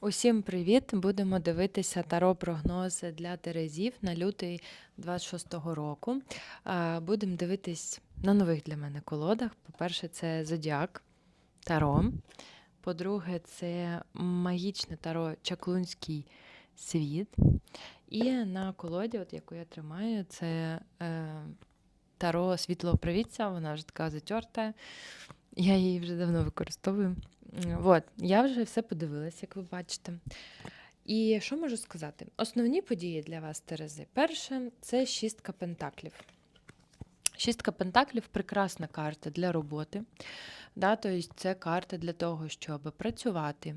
Усім привіт! Будемо дивитися таро прогнози для Терезів на лютий 26-го року. Будемо дивитись на нових для мене колодах. По-перше, це Зодіак Таро. По-друге, це магічне таро Чаклунський світ. І на колоді, от яку я тримаю, це е, таро світлого провідця, вона вже така затерта. Я її вже давно використовую. От, я вже все подивилась, як ви бачите. І що можу сказати? Основні події для вас, Терези. Перше, це шістка пентаклів. Шістка пентаклів прекрасна карта для роботи. Да, тобто це карта для того, щоб працювати.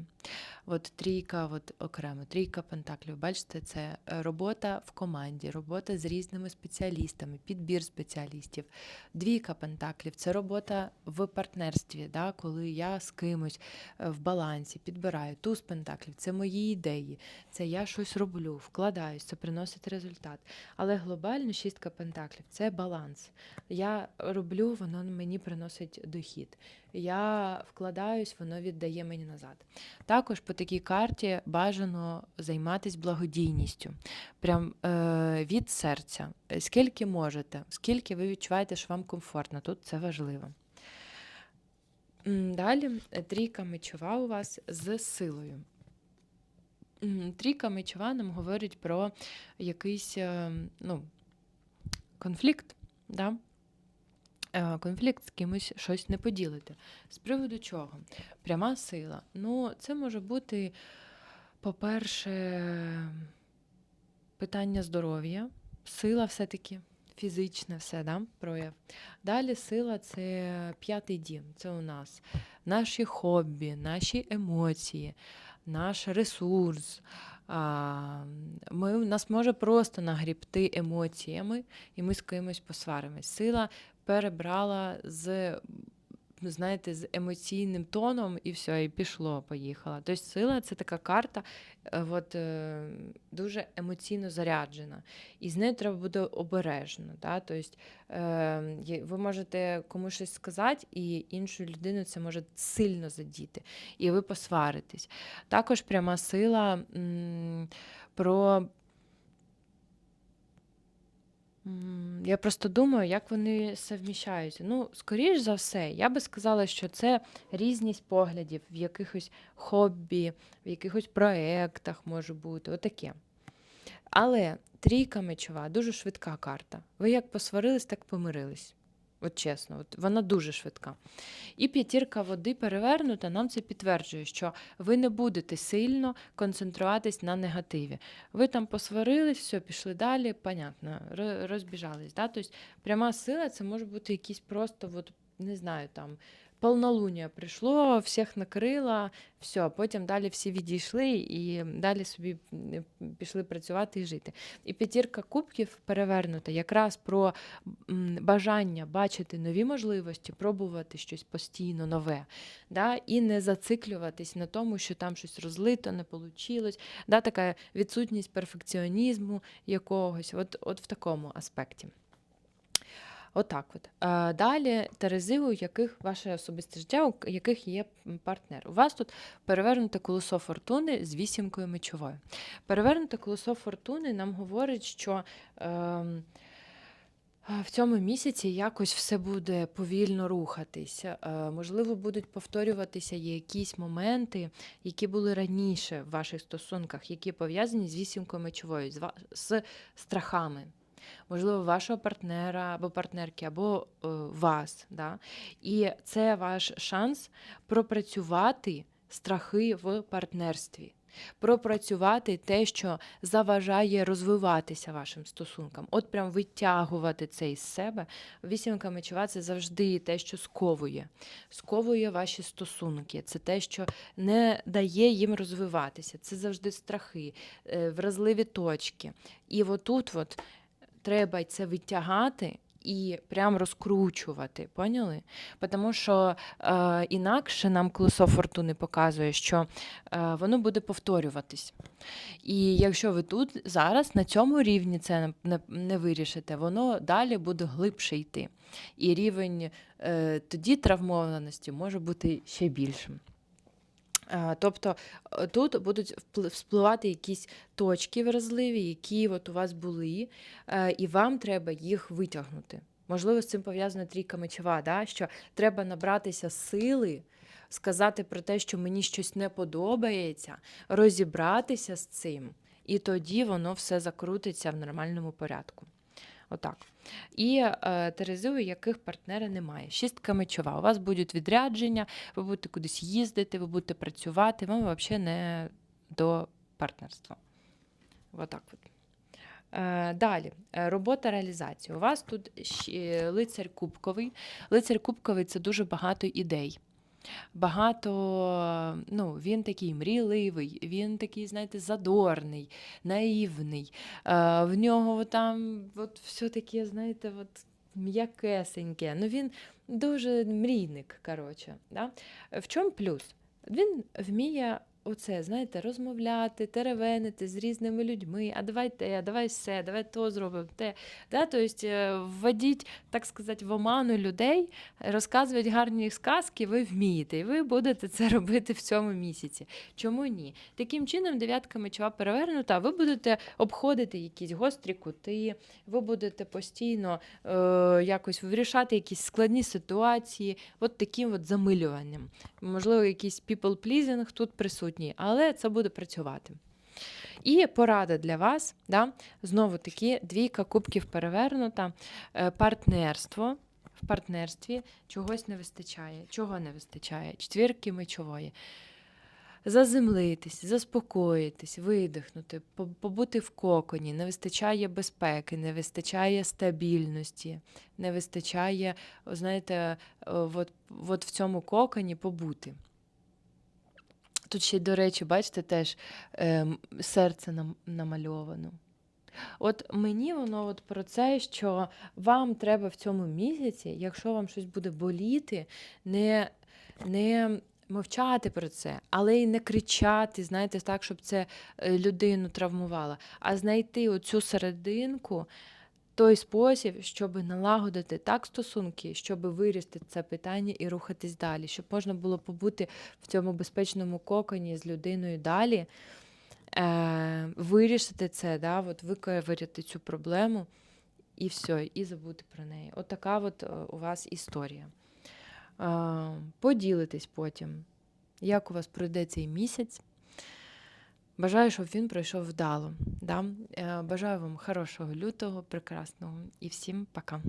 От трійка, от окремо, трійка пентаклів. Бачите, це е, робота в команді, робота з різними спеціалістами, підбір спеціалістів. Двійка пентаклів це робота в партнерстві, да, коли я з кимось е, в балансі підбираю. Туз пентаклів це мої ідеї, це я щось роблю, вкладаюсь, це приносить результат. Але глобально шістка пентаклів це баланс. Я роблю, воно мені приносить дохід. Я вкладаюсь, воно віддає мені назад. Також по такій карті бажано займатися благодійністю, прям е, від серця. Скільки можете, скільки ви відчуваєте, що вам комфортно, тут це важливо. Далі е, трійка мечова у вас з силою. Трійка мечова нам говорить про якийсь е, ну, конфлікт. Да? Е, Конфлікт з кимось щось не поділити. З приводу чого? Пряма сила. Ну, це може бути, по-перше, питання здоров'я, сила все-таки, фізичне все, да? прояв. Далі сила це п'ятий дім. Це у нас наші хобі, наші емоції, наш ресурс. Ми, нас може просто нагрібти емоціями, і ми з кимось посваримось. Сила перебрала з, знаєте, з емоційним тоном, і все, і пішло, поїхала. Тобто сила це така карта, е, от, е, дуже емоційно заряджена. І з нею треба бути обережно. Да? Тобто, е, ви можете комусь щось сказати, і іншу людину це може сильно задіти, і ви посваритесь. Також пряма сила про. Я просто думаю, як вони совміщаються. Ну, скоріш за все, я би сказала, що це різність поглядів в якихось хобі, в якихось проєктах може бути, отаке. Але трійка мечова дуже швидка карта. Ви як посварились, так помирились. От чесно, от вона дуже швидка. І п'ятірка води перевернута, нам це підтверджує, що ви не будете сильно концентруватись на негативі. Ви там посварились, все, пішли далі, понятно, розбіжались. Да? Тобто пряма сила це може бути якісь просто, от, не знаю, там. Полнолуння прийшло, всіх накрило, все, потім далі всі відійшли і далі собі пішли працювати і жити. І п'ятірка кубків перевернута якраз про бажання бачити нові можливості, пробувати щось постійно нове, да? і не зациклюватись на тому, що там щось розлито, не вийшло. Да? Така відсутність перфекціонізму якогось, от, от в такому аспекті. Отак от. Е, Далі Терези, у яких ваше особисте життя, у яких є партнер. У вас тут перевернуте колесо фортуни з вісімкою мечовою. Перевернуте колесо фортуни нам говорить, що ем, а, в цьому місяці якось все буде повільно рухатися. Е, Можливо, будуть повторюватися якісь моменти, які були раніше в ваших стосунках, які пов'язані з вісімкою мечовою, з, з страхами. Можливо, вашого партнера або партнерки, або е, вас. Да? І це ваш шанс пропрацювати страхи в партнерстві, пропрацювати те, що заважає розвиватися вашим стосункам. От прям витягувати це із себе. Вісімка мечова це завжди те, що сковує. Сковує ваші стосунки. Це те, що не дає їм розвиватися. Це завжди страхи, е, вразливі точки. І отут от треба це витягати. І прям розкручувати, поняли? Тому що е, інакше нам колесо фортуни показує, що е, воно буде повторюватись. І якщо ви тут зараз на цьому рівні це не, не, вирішите, воно далі буде глибше йти. І рівень е, тоді травмованості може бути ще більшим. Е, Тобто е, тут будуть впли- вспливати якісь точки вразливі, які от у вас були, е, і вам треба їх витягнути. Можливо, з цим пов'язана трійка мечова, да? що треба набратися сили, сказати про те, що мені щось не подобається, розібратися з цим, і тоді воно все закрутиться в нормальному порядку. Отак. І е, Терези, у яких партнера немає. Шістка мечова. У вас будуть відрядження, ви будете кудись їздити, ви будете працювати, вам взагалі не до партнерства. Отак от. Е, Далі, е, робота реалізації. У вас тут щ- лицар кубковий. Лицар кубковий це дуже багато ідей. Багато, ну, він такий мрійливий, він такий, знаєте, задорний, наївний. Е, в нього там от все таке, знаєте, от м'якесеньке. Ну, він дуже мрійник, коротше. Да? В чому плюс? Він вміє оце, знаєте, розмовляти, теревенити з різними людьми, а давай те, а давай все, давай то зробимо, те. Да? Тобто е, вводіть, так сказати, в оману людей, розказувати гарні сказки ви вмієте, і ви будете це робити в цьому місяці. Чому ні? Таким чином, дев'ятка мечова перевернута, ви будете обходити якісь гострі кути, ви будете постійно е, якось вирішати якісь складні ситуації, от таким от замилюванням. Можливо, якийсь people-pleasing тут присутній, але це буде працювати. І порада для вас, да? знову таки, двійка кубків перевернута, е, партнерство. В партнерстві чогось не вистачає. Чого не вистачає? Четвірки мечової. Заземлитись, заспокоїтись, видихнути, побути в коконі, не вистачає безпеки, не вистачає стабільності, не вистачає, знаєте, е, от, от в цьому коконі побути. Тут ще, до речі, бачите, теж ем, серце нам, намальовано. От мені воно от про це, що вам треба в цьому місяці, якщо вам щось буде боліти, не, не мовчати про це, але й не кричати, знаєте, так, щоб це е, людину травмувало, а знайти оцю серединку, той спосіб, щоб налагодити так стосунки, щоб вирішити це питання і рухатись далі, щоб можна було побути в цьому безпечному коконі з людиною далі е, вирішити це, да, от виковиряти цю проблему і все, і забути про неї. От така от е, у вас історія. Е, поділитесь потім, як у вас пройде цей місяць. Бажаю, щоб він пройшов вдало. Да? Е, Бажаю вам хорошого лютого, прекрасного і всім пока.